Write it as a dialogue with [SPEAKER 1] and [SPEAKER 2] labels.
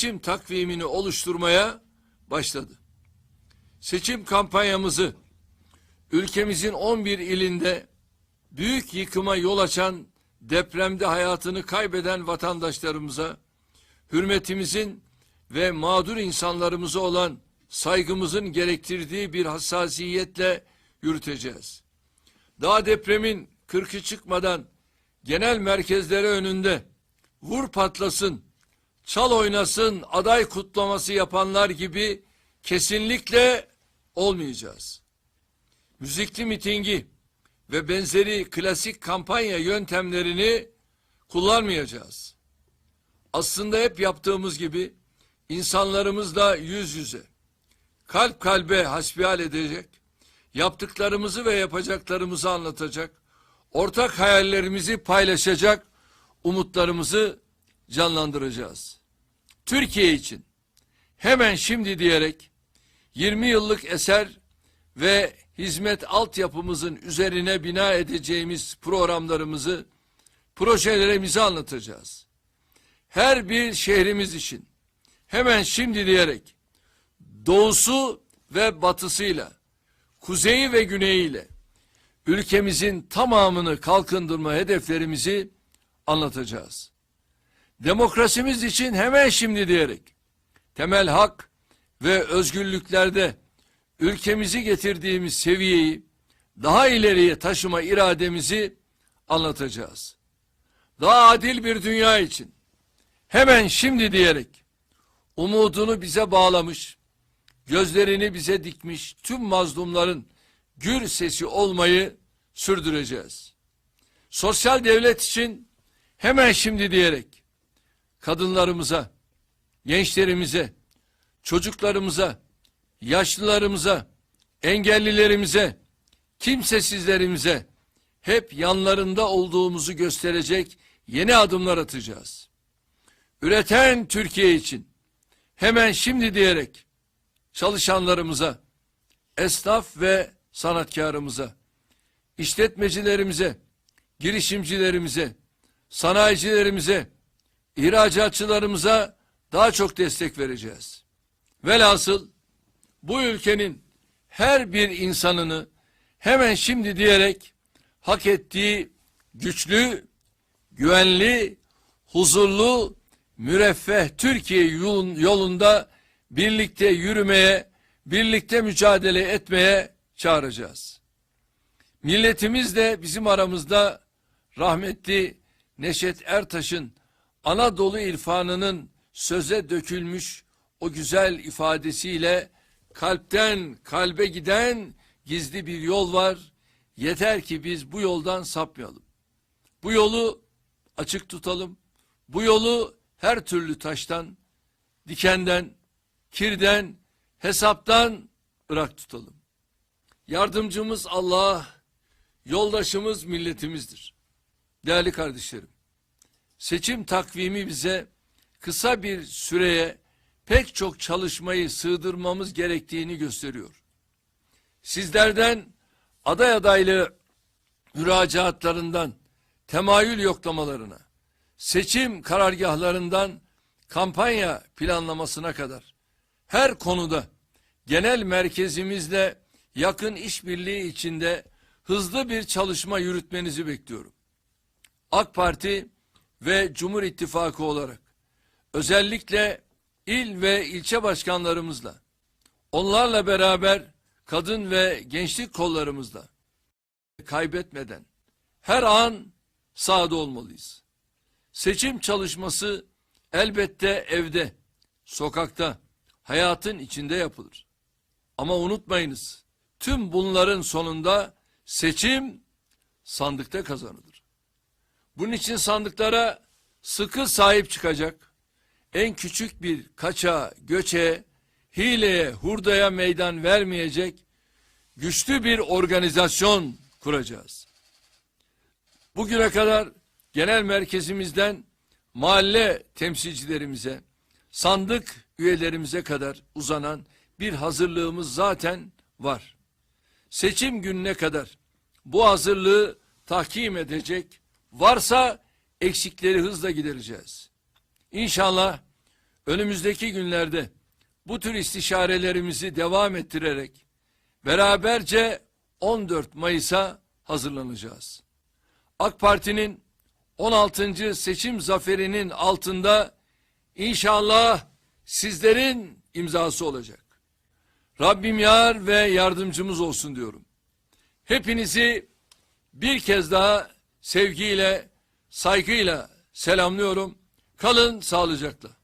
[SPEAKER 1] seçim takvimini oluşturmaya başladı. Seçim kampanyamızı ülkemizin 11 ilinde büyük yıkıma yol açan depremde hayatını kaybeden vatandaşlarımıza hürmetimizin ve mağdur insanlarımıza olan saygımızın gerektirdiği bir hassasiyetle yürüteceğiz. Daha depremin kırkı çıkmadan genel merkezleri önünde vur patlasın, çal oynasın, aday kutlaması yapanlar gibi kesinlikle olmayacağız. Müzikli mitingi ve benzeri klasik kampanya yöntemlerini kullanmayacağız. Aslında hep yaptığımız gibi insanlarımızla yüz yüze, kalp kalbe hasbihal edecek, yaptıklarımızı ve yapacaklarımızı anlatacak, ortak hayallerimizi paylaşacak, umutlarımızı canlandıracağız. Türkiye için hemen şimdi diyerek 20 yıllık eser ve hizmet altyapımızın üzerine bina edeceğimiz programlarımızı, projelerimizi anlatacağız. Her bir şehrimiz için hemen şimdi diyerek doğusu ve batısıyla, kuzeyi ve güneyiyle ülkemizin tamamını kalkındırma hedeflerimizi anlatacağız. Demokrasimiz için hemen şimdi diyerek temel hak ve özgürlüklerde ülkemizi getirdiğimiz seviyeyi daha ileriye taşıma irademizi anlatacağız. Daha adil bir dünya için hemen şimdi diyerek umudunu bize bağlamış, gözlerini bize dikmiş tüm mazlumların gür sesi olmayı sürdüreceğiz. Sosyal devlet için hemen şimdi diyerek kadınlarımıza, gençlerimize, çocuklarımıza, yaşlılarımıza, engellilerimize, kimsesizlerimize hep yanlarında olduğumuzu gösterecek yeni adımlar atacağız. Üreten Türkiye için hemen şimdi diyerek çalışanlarımıza, esnaf ve sanatkarımıza, işletmecilerimize, girişimcilerimize, sanayicilerimize, ihracatçılarımıza daha çok destek vereceğiz. Velhasıl bu ülkenin her bir insanını hemen şimdi diyerek hak ettiği güçlü, güvenli, huzurlu, müreffeh Türkiye yolun- yolunda birlikte yürümeye, birlikte mücadele etmeye çağıracağız. Milletimiz de bizim aramızda rahmetli Neşet Ertaş'ın Anadolu irfanının söze dökülmüş o güzel ifadesiyle kalpten kalbe giden gizli bir yol var. Yeter ki biz bu yoldan sapmayalım. Bu yolu açık tutalım. Bu yolu her türlü taştan, dikenden, kirden, hesaptan ırak tutalım. Yardımcımız Allah, yoldaşımız milletimizdir. Değerli kardeşlerim, seçim takvimi bize kısa bir süreye pek çok çalışmayı sığdırmamız gerektiğini gösteriyor. Sizlerden aday adaylığı müracaatlarından temayül yoklamalarına, seçim karargahlarından kampanya planlamasına kadar her konuda genel merkezimizle yakın işbirliği içinde hızlı bir çalışma yürütmenizi bekliyorum. AK Parti ve Cumhur İttifakı olarak özellikle il ve ilçe başkanlarımızla onlarla beraber kadın ve gençlik kollarımızla kaybetmeden her an sahada olmalıyız. Seçim çalışması elbette evde, sokakta, hayatın içinde yapılır. Ama unutmayınız, tüm bunların sonunda seçim sandıkta kazanılır. Bunun için sandıklara sıkı sahip çıkacak, en küçük bir kaça, göçe, hileye, hurdaya meydan vermeyecek güçlü bir organizasyon kuracağız. Bugüne kadar genel merkezimizden mahalle temsilcilerimize, sandık üyelerimize kadar uzanan bir hazırlığımız zaten var. Seçim gününe kadar bu hazırlığı tahkim edecek, varsa eksikleri hızla gidereceğiz. İnşallah önümüzdeki günlerde bu tür istişarelerimizi devam ettirerek beraberce 14 Mayıs'a hazırlanacağız. AK Parti'nin 16. seçim zaferinin altında inşallah sizlerin imzası olacak. Rabbim yar ve yardımcımız olsun diyorum. Hepinizi bir kez daha sevgiyle, saygıyla selamlıyorum. Kalın sağlıcakla.